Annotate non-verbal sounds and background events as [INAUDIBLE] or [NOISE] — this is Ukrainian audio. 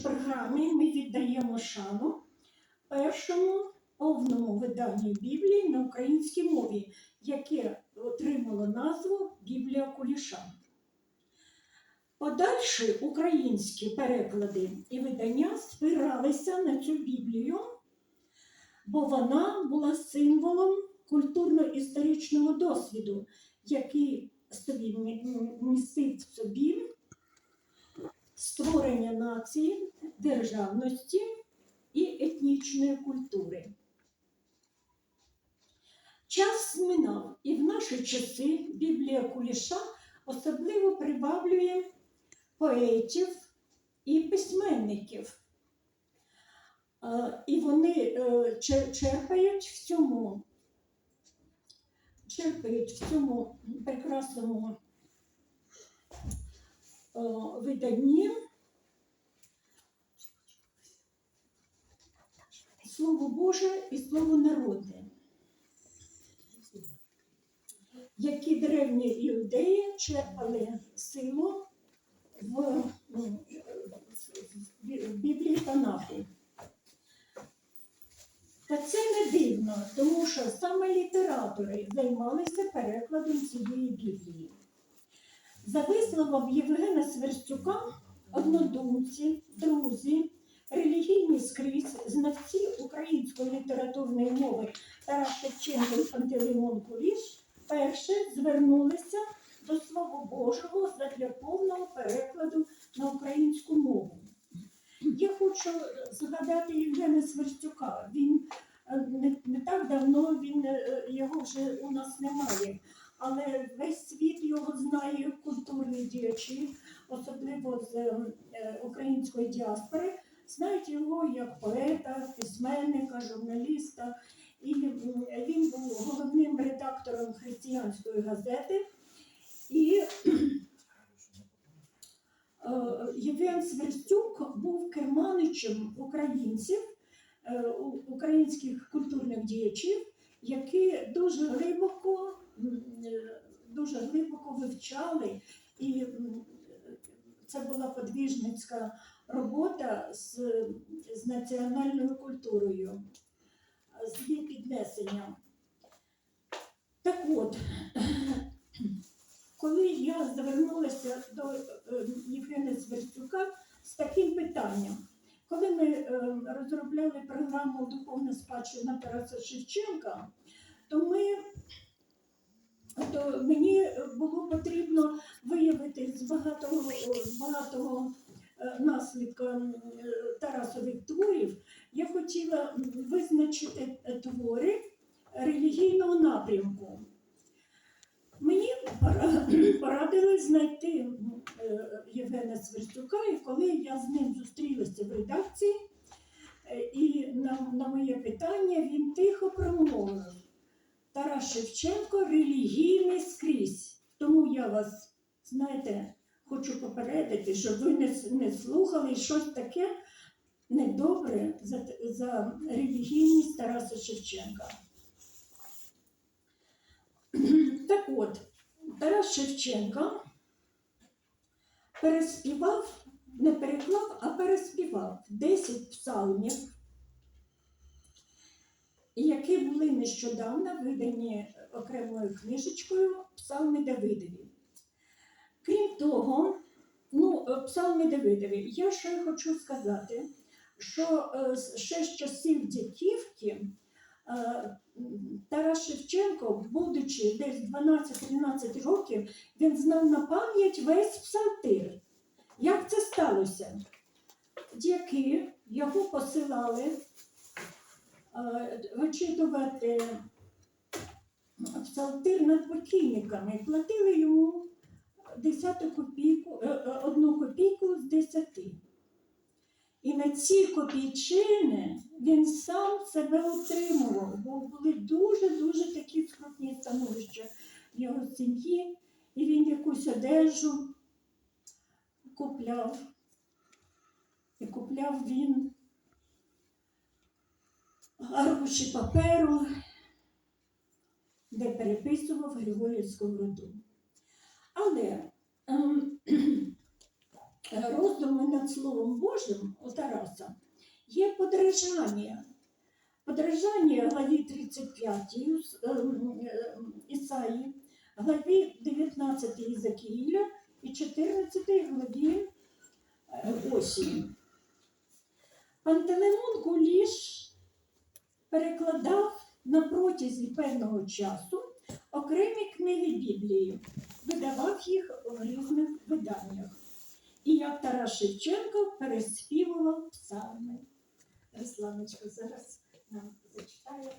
програмі ми віддаємо шану першому повному виданню Біблії на українській мові, яке отримало назву Біблія Куліша. Подальші українські переклади і видання спиралися на цю Біблію, бо вона була символом культурно-історичного досвіду, який собі мі- в собі створення нації, державності і етнічної культури. Час зминав, і в наші часи Біблія Куліша особливо приваблює поетів і письменників. І вони е, черпають в цьому, черпають в цьому прекрасному е, виданні Слово Боже і Слово народне, які древні іудеї черпали силу в, м, в Біблії Танаху. Та це не дивно, тому що саме літератори займалися перекладом цієї Біблії. За висловом Євгена Сверстюка, однодумці, друзі, релігійні скрізь, знавці української літературної мови Тарас Шевченко і Пантелеймон Куліш перше звернулися до Слова Божого задля повного перекладу на українську мову. Я хочу згадати Євгена Сверстюка. Він е, не, не так давно він е, його вже у нас немає, але весь світ його знає, діячі, особливо з е, української діаспори, знають його як поета, письменника, журналіста. І він був головним редактором християнської газети. І [CLEARS THROAT] Е, Євген Сверстюк був керманичем українців, е, українських культурних діячів, які дуже глибоко, е, дуже глибоко вивчали, і це була подвіжницька робота з, з національною культурою, з її піднесенням. Так от, коли я звернулася до е, Євгена Сверстюка з таким питанням, коли ми е, розробляли програму Духовна спадщина Тараса Шевченка, то ми то мені було потрібно виявити з багатого, з багатого е, наслідка е, Тарасових творів, я хотіла визначити е, твори релігійного напрямку. Мені пора- [CLEARS THROAT] порадили знайти Євгена Сверстюка, і коли я з ним зустрілася в редакції, і на, на моє питання він тихо промовив. Тарас Шевченко релігійний скрізь. Тому я вас, знаєте, хочу попередити, щоб ви не, не слухали щось таке недобре за, за релігійність Тараса Шевченка. [CLEARS THROAT] Так от, Тарас Шевченко переспівав, не переклав, а переспівав 10 псалмів, які були нещодавно видані окремою книжечкою Псалми Давидові. Крім того, ну, е, Псалми Давидові, я ще хочу сказати, що е, ще з часів дітівки е, Тарас Шевченко, будучи десь 12-13 років, він знав на пам'ять весь псалтир. Як це сталося? Дяки його посилали е, вичитувати псалтир над покійниками, платили йому десяту копійку, е, е, одну копійку з десяти. І на ці копійчини він сам себе утримував, бо були дуже-дуже такі скрутні становища в його сім'ї, і він якусь одежу купляв. І купляв він аркуші паперу, де переписував Григорій Сковороду. Але ем, [CLEARS THROAT] роздуми над Словом Божим у Тараса є подражання. Подражання главі 35 е, м, е, Ісаї, главі 19 Ізакіїля і 14 главі е, Осії. Пантелеймон Куліш перекладав на протязі певного часу окремі книги Біблії, видавав їх у різних виданнях. І як Тарас Шевченко переспівував псалми. Русланочка зараз нам зачитає.